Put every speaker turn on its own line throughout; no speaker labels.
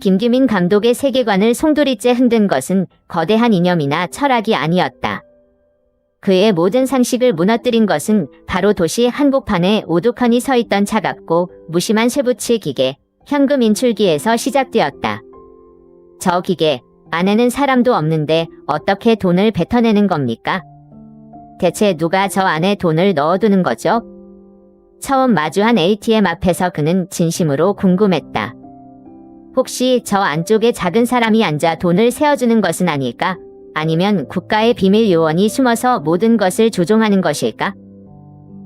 김규민 감독의 세계관을 송두리째 흔든 것은 거대한 이념이나 철학이 아니었다. 그의 모든 상식을 무너뜨린 것은 바로 도시 한복판에 오두커니 서 있던 차갑고 무심한 쇠붙이 기계, 현금 인출기에서 시작되었다. 저 기계, 안에는 사람도 없는데 어떻게 돈을 뱉어내는 겁니까? 대체 누가 저 안에 돈을 넣어두는 거죠? 처음 마주한 ATM 앞에서 그는 진심으로 궁금했다. 혹시 저 안쪽에 작은 사람이 앉아 돈을 세어주는 것은 아닐까? 아니면 국가의 비밀 요원이 숨어서 모든 것을 조종하는 것일까?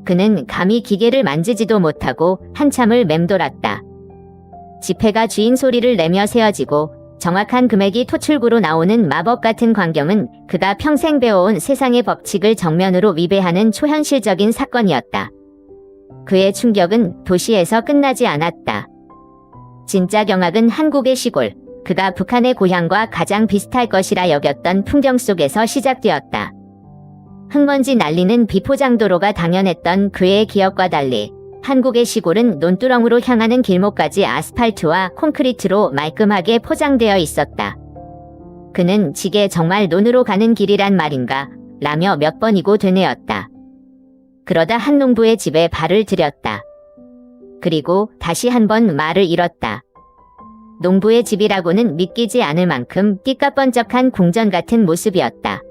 그는 감히 기계를 만지지도 못하고 한참을 맴돌았다. 지폐가 쥐인 소리를 내며 세어지고 정확한 금액이 토출구로 나오는 마법 같은 광경은 그가 평생 배워온 세상의 법칙을 정면으로 위배하는 초현실적인 사건이었다. 그의 충격은 도시에서 끝나지 않았다. 진짜 경악은 한국의 시골, 그가 북한의 고향과 가장 비슷할 것이라 여겼던 풍경 속에서 시작되었다. 흙먼지 날리는 비포장도로가 당연했던 그의 기억과 달리 한국의 시골은 논두렁으로 향하는 길목까지 아스팔트와 콘크리트로 말끔하게 포장되어 있었다. 그는 지게 정말 논으로 가는 길이란 말인가 라며 몇 번이고 되뇌었다. 그러다 한 농부의 집에 발을 들였다. 그리고 다시 한번 말을 잃었다. 농부의 집이라고는 믿기지 않을 만큼 띠까번쩍한 궁전 같은 모습이었다.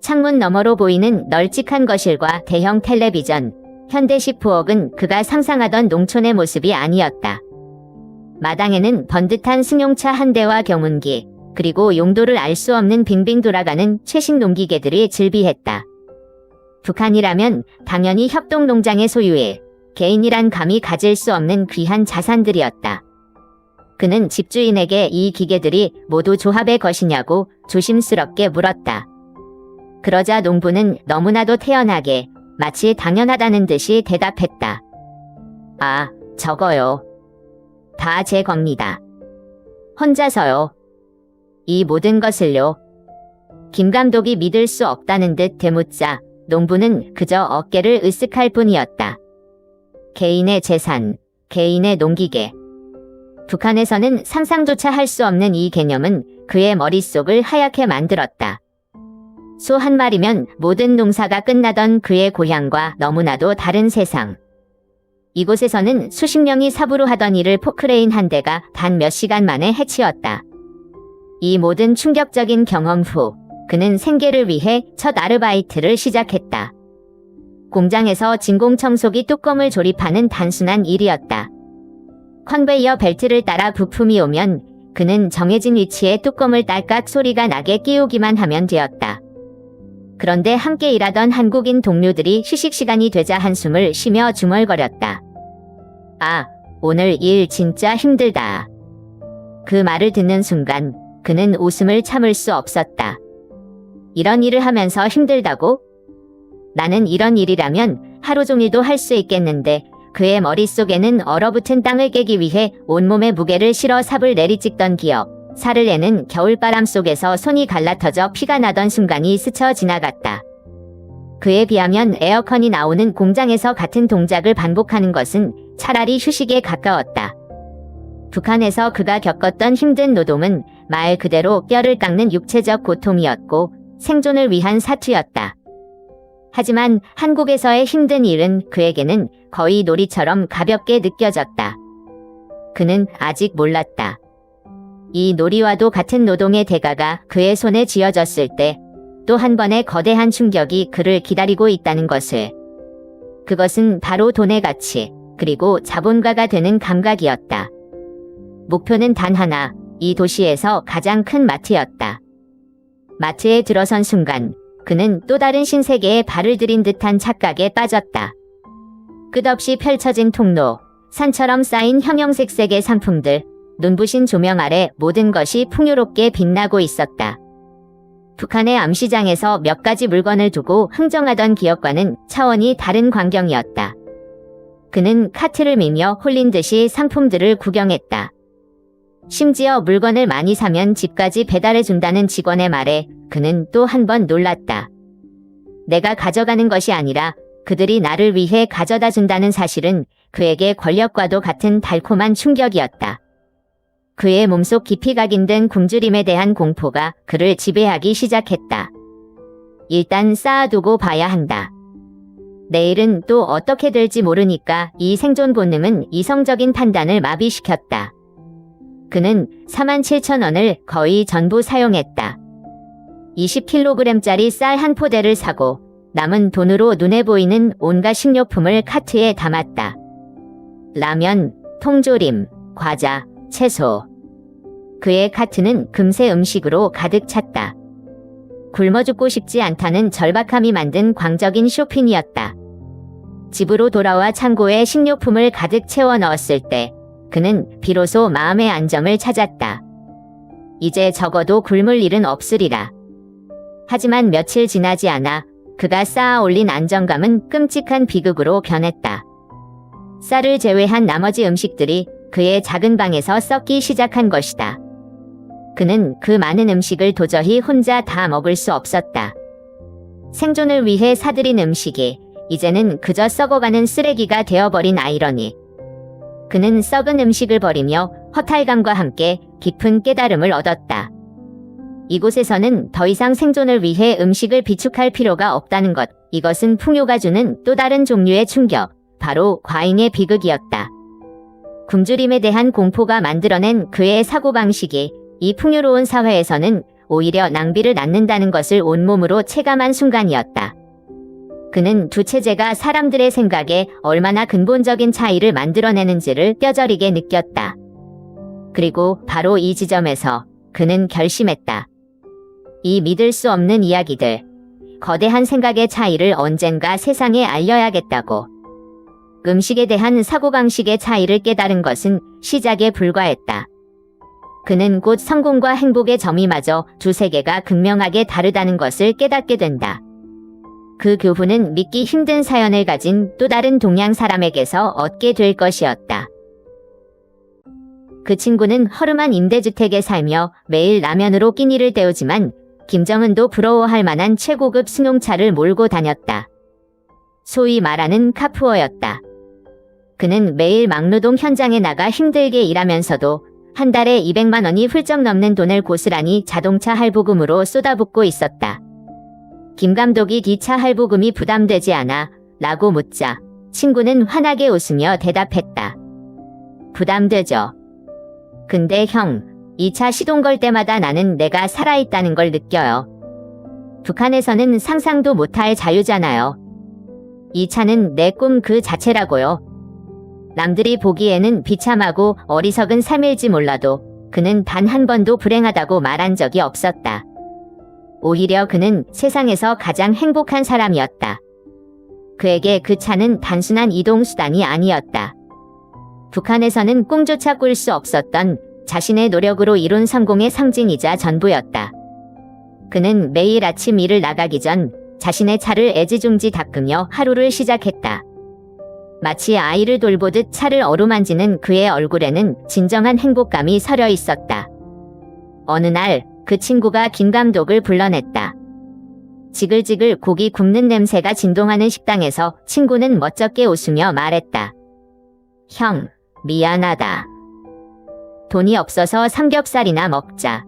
창문 너머로 보이는 널찍한 거실과 대형 텔레비전, 현대식 부엌은 그가 상상하던 농촌의 모습이 아니었다. 마당에는 번듯한 승용차 한 대와 경운기, 그리고 용도를 알 수 없는 빙빙 돌아가는 최신 농기계들이 즐비했다. 북한이라면 당연히 협동농장의 소유에 개인이란 감히 가질 수 없는 귀한 자산들이었다. 그는 집주인에게 이 기계들이 모두 조합의 것이냐고 조심스럽게 물었다. 그러자 농부는 너무나도 태연하게 마치 당연하다는 듯이 대답했다. 아, 저거요. 다 제 겁니다. 혼자서요. 이 모든 것을요. 김 감독이 믿을 수 없다는 듯 되묻자 농부는 그저 어깨를 으쓱할 뿐이었다. 개인의 재산, 개인의 농기계. 북한에서는 상상조차 할 수 없는 이 개념은 그의 머릿속을 하얗게 만들었다. 소 한 마리면 모든 농사가 끝나던 그의 고향과 너무나도 다른 세상. 이곳에서는 수십 명이 삽으로 하던 일을 포크레인 한 대가 단 몇 시간 만에 해치웠다. 이 모든 충격적인 경험 후 그는 생계를 위해 첫 아르바이트를 시작했다. 공장에서 진공청소기 뚜껑을 조립하는 단순한 일이었다. 컨베이어 벨트를 따라 부품이 오면 그는 정해진 위치에 뚜껑을 딸깍 소리가 나게 끼우기만 하면 되었다. 그런데 함께 일하던 한국인 동료들이 휴식 시간이 되자 한숨을 쉬며 중얼거렸다. 아, 오늘 일 진짜 힘들다. 그 말을 듣는 순간 그는 웃음을 참을 수 없었다. 이런 일을 하면서 힘들다고? 나는 이런 일이라면 하루 종일도 할 수 있겠는데 그의 머릿속에는 얼어붙은 땅을 깨기 위해 온몸의 무게를 실어 삽을 내리찍던 기억, 살을 내는 겨울바람 속에서 손이 갈라터져 피가 나던 순간이 스쳐 지나갔다. 그에 비하면 에어컨이 나오는 공장에서 같은 동작을 반복하는 것은 차라리 휴식에 가까웠다. 북한에서 그가 겪었던 힘든 노동은 말 그대로 뼈를 깎는 육체적 고통이었고 생존을 위한 사투였다. 하지만 한국에서의 힘든 일은 그에게는 거의 놀이처럼 가볍게 느껴졌다. 그는 아직 몰랐다. 이 놀이와도 같은 노동의 대가가 그의 손에 쥐어졌을 때 또 한 번의 거대한 충격이 그를 기다리고 있다는 것을. 그것은 바로 돈의 가치, 그리고 자본가가 되는 감각이었다. 목표는 단 하나, 이 도시에서 가장 큰 마트였다. 마트에 들어선 순간 그는 또 다른 신세계에 발을 들인 듯한 착각에 빠졌다. 끝없이 펼쳐진 통로, 산처럼 쌓인 형형색색의 상품들, 눈부신 조명 아래 모든 것이 풍요롭게 빛나고 있었다. 북한의 암시장에서 몇 가지 물건을 두고 흥정하던 기업과는 차원이 다른 광경이었다. 그는 카트를 밀며 홀린 듯이 상품들을 구경했다. 심지어 물건을 많이 사면 집까지 배달해 준다는 직원의 말에 그는 또 한 번 놀랐다. 내가 가져가는 것이 아니라 그들이 나를 위해 가져다 준다는 사실은 그에게 권력과도 같은 달콤한 충격이었다. 그의 몸속 깊이 각인된 굶주림에 대한 공포가 그를 지배하기 시작했다. 일단 쌓아두고 봐야 한다. 내일은 또 어떻게 될지 모르니까 이 생존 본능은 이성적인 판단을 마비시켰다. 그는 47,000원을 거의 전부 사용했다. 20kg짜리 쌀 한 포대를 사고 남은 돈으로 눈에 보이는 온갖 식료품을 카트에 담았다. 라면, 통조림, 과자, 채소. 그의 카트는 금세 음식으로 가득 찼다. 굶어 죽고 싶지 않다는 절박함이 만든 광적인 쇼핑이었다. 집으로 돌아와 창고에 식료품을 가득 채워 넣었을 때 그는 비로소 마음의 안정을 찾았다. 이제 적어도 굶을 일은 없으리라. 하지만 며칠 지나지 않아 그가 쌓아 올린 안정감은 끔찍한 비극으로 변했다. 쌀을 제외한 나머지 음식들이 그의 작은 방에서 썩기 시작한 것이다. 그는 그 많은 음식을 도저히 혼자 다 먹을 수 없었다. 생존을 위해 사들인 음식이 이제는 그저 썩어가는 쓰레기가 되어버린 아이러니. 그는 썩은 음식을 버리며 허탈감과 함께 깊은 깨달음을 얻었다. 이곳에서는 더 이상 생존을 위해 음식을 비축할 필요가 없다는 것. 이것은 풍요가 주는 또 다른 종류의 충격. 바로 과잉의 비극이었다. 굶주림에 대한 공포가 만들어낸 그의 사고방식이 이 풍요로운 사회에서는 오히려 낭비를 낳는다는 것을 온몸으로 체감한 순간이었다. 그는 두 체제가 사람들의 생각에 얼마나 근본적인 차이를 만들어내는지를 뼈저리게 느꼈다. 그리고 바로 이 지점에서 그는 결심했다. 이 믿을 수 없는 이야기들, 거대한 생각의 차이를 언젠가 세상에 알려야겠다고. 음식에 대한 사고방식의 차이를 깨달은 것은 시작에 불과했다. 그는 곧 성공과 행복의 점이마저 두 세계가 극명하게 다르다는 것을 깨닫게 된다. 그 교훈은 믿기 힘든 사연을 가진 또 다른 동양 사람에게서 얻게 될 것이었다. 그 친구는 허름한 임대주택에 살며 매일 라면으로 끼니를 때우지만 김정은도 부러워할 만한 최고급 승용차를 몰고 다녔다. 소위 말하는 카푸어였다. 그는 매일 막노동 현장에 나가 힘들게 일하면서도 한 달에 200만 원이 훌쩍 넘는 돈을 고스란히 자동차 할부금으로 쏟아붓고 있었다. 김 감독이 기차 할부금이 부담되지 않아 라고 묻자 친구는 환하게 웃으며 대답했다. 부담되죠. 근데 형, 2차 시동 걸 때마다 나는 내가 살아있다는 걸 느껴요. 북한에서는 상상도 못할 자유잖아요. 이 차는 내 꿈 그 자체라고요. 남들이 보기에는 비참하고 어리석은 삶일지 몰라도 그는 단 한 번도 불행하다고 말한 적이 없었다. 오히려 그는 세상에서 가장 행복한 사람이었다. 그에게 그 차는 단순한 이동수단이 아니었다. 북한에서는 꿈조차 꿀 수 없었던 자신의 노력으로 이룬 성공의 상징이자 전부였다. 그는 매일 아침 일을 나가기 전 자신의 차를 애지중지 닦으며 하루를 시작했다. 마치 아이를 돌보듯 차를 어루만지는 그의 얼굴에는 진정한 행복감이 서려 있었다. 어느 날 그 친구가 김 감독을 불러냈다. 지글지글 고기 굽는 냄새가 진동하는 식당에서 친구는 멋쩍게 웃으며 말했다. 형, 미안하다. 돈이 없어서 삼겹살이나 먹자.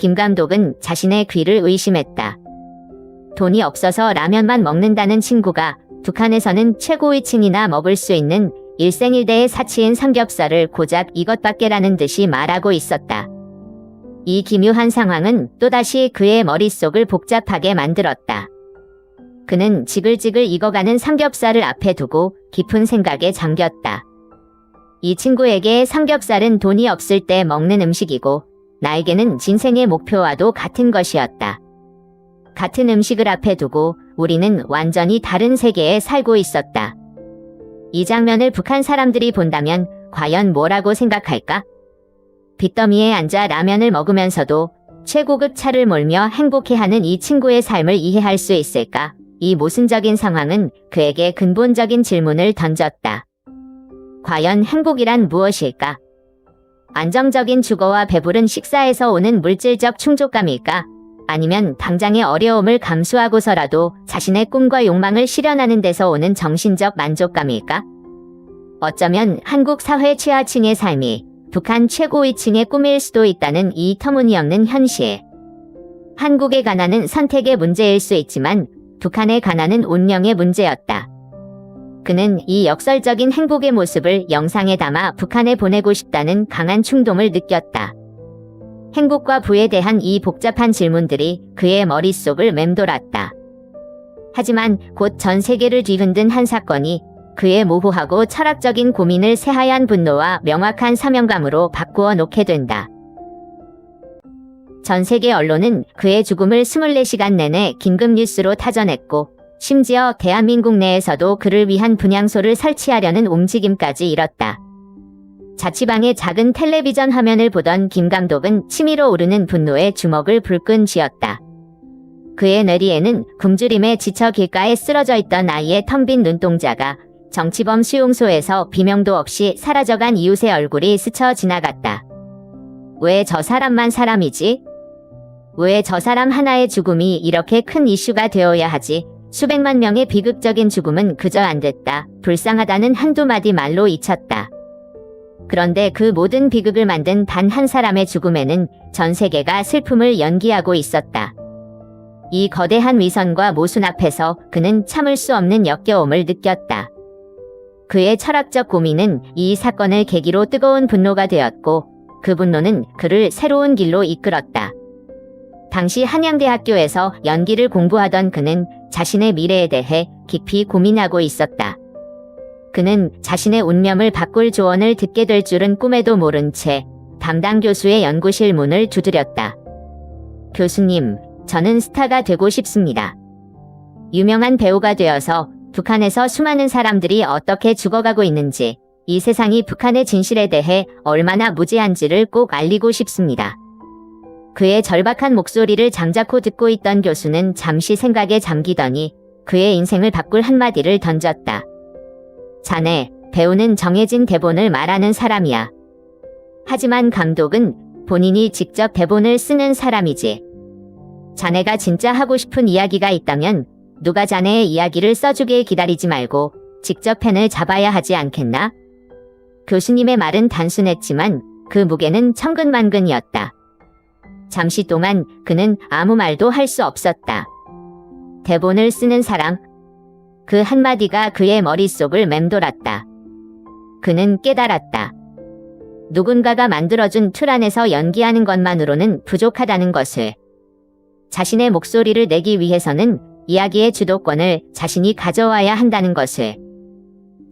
김 감독은 자신의 귀를 의심했다. 돈이 없어서 라면만 먹는다는 친구가 북한에서는 최고위층이나 먹을 수 있는 일생일대의 사치인 삼겹살을 고작 이것밖에라는 듯이 말하고 있었다. 이 기묘한 상황은 또다시 그의 머릿속을 복잡하게 만들었다. 그는 지글지글 익어가는 삼겹살을 앞에 두고 깊은 생각에 잠겼다. 이 친구에게 삼겹살은 돈이 없을 때 먹는 음식이고 나에게는 진생의 목표와도 같은 것이었다. 같은 음식을 앞에 두고 우리는 완전히 다른 세계에 살고 있었다. 이 장면을 북한 사람들이 본다면 과연 뭐라고 생각할까? 빚더미에 앉아 라면을 먹으면서도 최고급 차를 몰며 행복해하는 이 친구의 삶을 이해할 수 있을까? 이 모순적인 상황은 그에게 근본적인 질문을 던졌다. 과연 행복이란 무엇일까? 안정적인 주거와 배부른 식사에서 오는 물질적 충족감일까? 아니면 당장의 어려움을 감수하고서라도 자신의 꿈과 욕망을 실현하는 데서 오는 정신적 만족감일까? 어쩌면 한국 사회 취하층의 삶이 북한 최고위층의 꿈일 수도 있다는 이 터무니없는 현실. 한국의 가난은 선택의 문제일 수 있지만 북한의 가난은 운명의 문제였다. 그는 이 역설적인 행복의 모습을 영상에 담아 북한에 보내고 싶다는 강한 충동을 느꼈다. 행복과 부에 대한 이 복잡한 질문들이 그의 머릿속을 맴돌았다. 하지만 곧 전 세계를 뒤흔든 한 사건이 그의 모호하고 철학적인 고민을 새하얀 분노와 명확한 사명감으로 바꾸어 놓게 된다. 전 세계 언론은 그의 죽음을 24시간 내내 긴급 뉴스로 타전했고, 심지어 대한민국 내에서도 그를 위한 분향소를 설치하려는 움직임까지 일었다. 자취방의 작은 텔레비전 화면을 보던 김 감독은 치밀어 오르는 분노에 주먹을 불끈 쥐었다. 그의 뇌리에는 굶주림에 지쳐 길가에 쓰러져 있던 아이의 텅 빈 눈동자가 정치범 수용소에서 비명도 없이 사라져간 이웃의 얼굴이 스쳐 지나갔다. 왜 저 사람만 사람이지? 왜 저 사람 하나의 죽음이 이렇게 큰 이슈가 되어야 하지? 수백만 명의 비극적인 죽음은 그저 안 됐다. 불쌍하다는 한두 마디 말로 잊혔다. 그런데 그 모든 비극을 만든 단 한 사람의 죽음에는 전 세계가 슬픔을 연기하고 있었다. 이 거대한 위선과 모순 앞에서 그는 참을 수 없는 역겨움을 느꼈다. 그의 철학적 고민은 이 사건을 계기로 뜨거운 분노가 되었고 그 분노는 그를 새로운 길로 이끌었다. 당시 한양대학교에서 연기를 공부하던 그는 자신의 미래에 대해 깊이 고민하고 있었다. 그는 자신의 운명을 바꿀 조언을 듣게 될 줄은 꿈에도 모른 채 담당 교수의 연구실 문을 두드렸다. 교수님, 저는 스타가 되고 싶습니다. 유명한 배우가 되어서 북한에서 수많은 사람들이 어떻게 죽어가고 있는지, 이 세상이 북한의 진실에 대해 얼마나 무지한지를 꼭 알리고 싶습니다. 그의 절박한 목소리를 장자코 듣고 있던 교수는 잠시 생각에 잠기더니 그의 인생을 바꿀 한마디를 던졌다. 자네, 배우는 정해진 대본을 말하는 사람이야. 하지만 감독은 본인이 직접 대본을 쓰는 사람이지. 자네가 진짜 하고 싶은 이야기가 있다면 누가 자네의 이야기를 써주길 기다리지 말고 직접 펜을 잡아야 하지 않겠나? 교수님의 말은 단순했지만 그 무게는 천근만근이었다. 잠시 동안 그는 아무 말도 할 수 없었다. 대본을 쓰는 사람. 그 한마디가 그의 머릿속을 맴돌았다. 그는 깨달았다. 누군가가 만들어준 틀 안에서 연기하는 것만으로는 부족하다는 것을. 자신의 목소리를 내기 위해서는 이야기의 주도권을 자신이 가져와야 한다는 것을.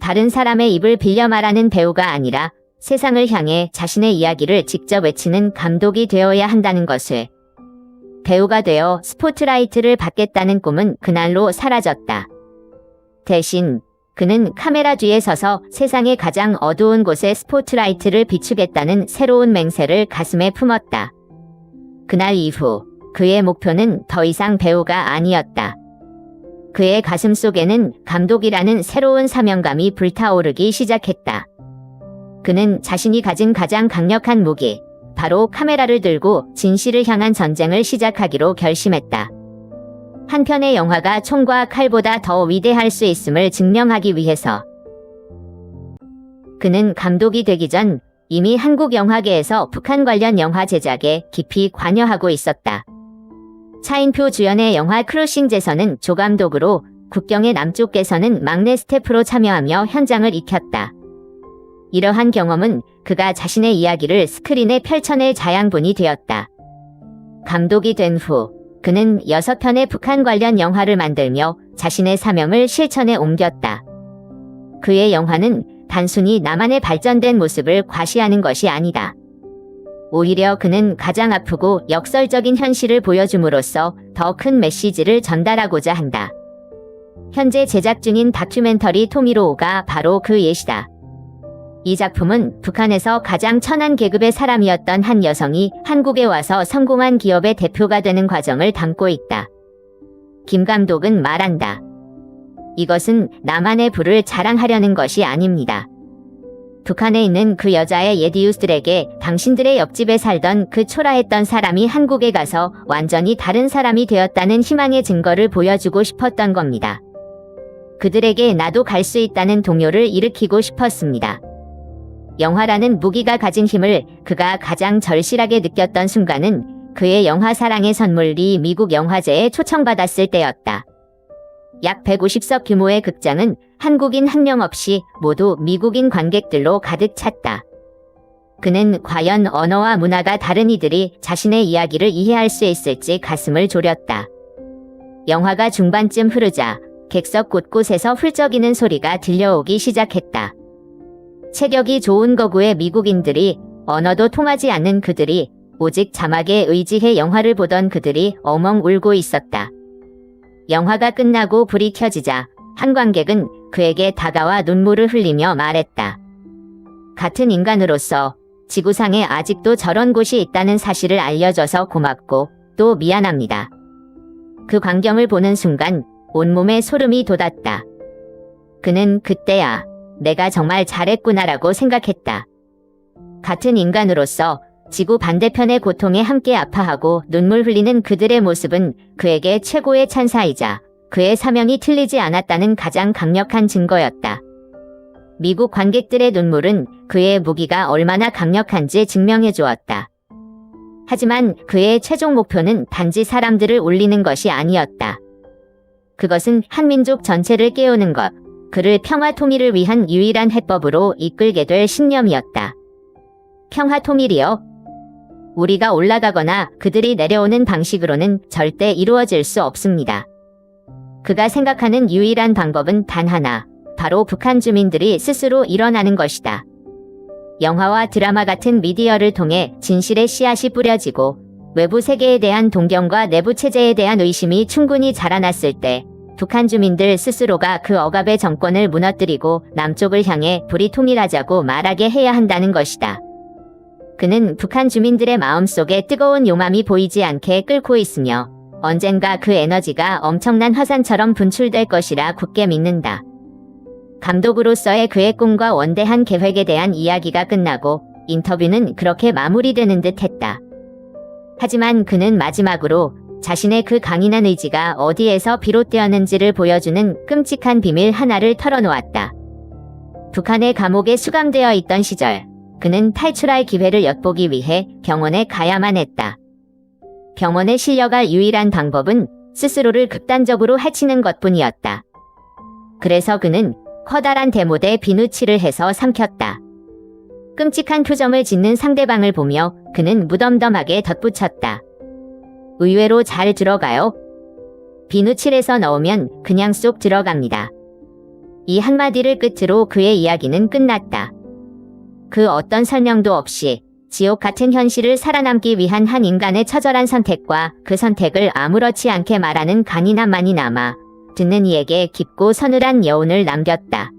다른 사람의 입을 빌려 말하는 배우가 아니라 세상을 향해 자신의 이야기를 직접 외치는 감독이 되어야 한다는 것을. 배우가 되어 스포트라이트를 받겠다는 꿈은 그날로 사라졌다. 대신 그는 카메라 뒤에 서서 세상의 가장 어두운 곳에 스포트라이트를 비추겠다는 새로운 맹세를 가슴에 품었다. 그날 이후 그의 목표는 더 이상 배우가 아니었다. 그의 가슴 속에는 감독이라는 새로운 사명감이 불타오르기 시작했다. 그는 자신이 가진 가장 강력한 무기, 바로 카메라를 들고 진실을 향한 전쟁을 시작하기로 결심했다. 한 편의 영화가 총과 칼보다 더 위대할 수 있음을 증명하기 위해서. 그는 감독이 되기 전 이미 한국 영화계에서 북한 관련 영화 제작에 깊이 관여하고 있었다. 차인표 주연의 영화 크루싱제서는 조감독으로 국경의 남쪽에서는 막내 스태프로 참여하며 현장을 익혔다. 이러한 경험은 그가 자신의 이야기를 스크린에 펼쳐낼 자양분이 되었다. 감독이 된 후, 그는 여섯 편의 북한 관련 영화를 만들며 자신의 사명을 실천에 옮겼다. 그의 영화는 단순히 나만의 발전된 모습을 과시하는 것이 아니다. 오히려 그는 가장 아프고 역설적인 현실을 보여줌으로써 더 큰 메시지를 전달하고자 한다. 현재 제작 중인 다큐멘터리 토미로우가 바로 그 예시다. 이 작품은 북한에서 가장 천한 계급의 사람이었던 한 여성이 한국에 와서 성공한 기업의 대표가 되는 과정을 담고 있다. 김 감독은 말한다. 이것은 나만의 부를 자랑하려는 것이 아닙니다. 북한에 있는 그 여자의 예디우스들에게 당신들의 옆집에 살던 그 초라했던 사람이 한국에 가서 완전히 다른 사람이 되었다는 희망의 증거를 보여주고 싶었던 겁니다. 그들에게 나도 갈 수 있다는 동요를 일으키고 싶었습니다. 영화라는 무기가 가진 힘을 그가 가장 절실하게 느꼈던 순간은 그의 영화 사랑의 선물이 미국 영화제에 초청받았을 때였다. 약 150석 규모의 극장은 한국인 한 명 없이 모두 미국인 관객들로 가득 찼다. 그는 과연 언어와 문화가 다른 이들이 자신의 이야기를 이해할 수 있을지 가슴을 졸였다. 영화가 중반쯤 흐르자 객석 곳곳에서 훌쩍이는 소리가 들려오기 시작했다. 체격이 좋은 거구의 미국인들이 언어도 통하지 않는 그들이 오직 자막에 의지해 영화를 보던 그들이 어멍 울고 있었다. 영화가 끝나고 불이 켜지자 한 관객은 그에게 다가와 눈물을 흘리며 말했다. 같은 인간으로서 지구상에 아직도 저런 곳이 있다는 사실을 알려줘서 고맙고 또 미안합니다. 그 광경을 보는 순간 온몸에 소름이 돋았다. 그는 그때야 내가 정말 잘했구나라고 생각했다. 같은 인간으로서 지구 반대편의 고통에 함께 아파하고 눈물 흘리는 그들의 모습은 그에게 최고의 찬사이자 그의 사명이 틀리지 않았다는 가장 강력한 증거였다. 미국 관객들의 눈물은 그의 무기가 얼마나 강력한지 증명해 주었다. 하지만 그의 최종 목표는 단지 사람들을 울리는 것이 아니었다. 그것은 한민족 전체를 깨우는 것, 그를 평화 통일을 위한 유일한 해법으로 이끌게 될 신념이었다. 평화 통일이요? 우리가 올라가거나 그들이 내려오는 방식으로는 절대 이루어질 수 없습니다. 그가 생각하는 유일한 방법은 단 하나, 바로 북한 주민들이 스스로 일어나는 것이다. 영화와 드라마 같은 미디어를 통해 진실의 씨앗이 뿌려지고 외부 세계에 대한 동경과 내부 체제에 대한 의심이 충분히 자라났을 때 북한 주민들 스스로가 그 억압의 정권을 무너뜨리고 남쪽을 향해 불이 통일하자고 말하게 해야 한다는 것이다. 그는 북한 주민들의 마음속에 뜨거운 용암이 보이지 않게 끓고 있으며 언젠가 그 에너지가 엄청난 화산처럼 분출될 것이라 굳게 믿는다. 감독으로서의 그의 꿈과 원대한 계획에 대한 이야기가 끝나고 인터뷰는 그렇게 마무리되는 듯 했다. 하지만 그는 마지막으로 자신의 그 강인한 의지가 어디에서 비롯되었는지를 보여주는 끔찍한 비밀 하나를 털어놓았다. 북한의 감옥에 수감되어 있던 시절, 그는 탈출할 기회를 엿보기 위해 병원에 가야만 했다. 병원에 실려갈 유일한 방법은 스스로를 극단적으로 해치는 것뿐이었다. 그래서 그는 커다란 대못에 비누칠을 해서 삼켰다. 끔찍한 표정을 짓는 상대방을 보며 그는 무덤덤하게 덧붙였다. 의외로 잘 들어가요. 비누칠에서 넣으면 그냥 쏙 들어갑니다. 이 한마디를 끝으로 그의 이야기는 끝났다. 그 어떤 설명도 없이 지옥 같은 현실을 살아남기 위한 한 인간의 처절한 선택과 그 선택을 아무렇지 않게 말하는 간이나만이 남아 듣는 이에게 깊고 서늘한 여운을 남겼다.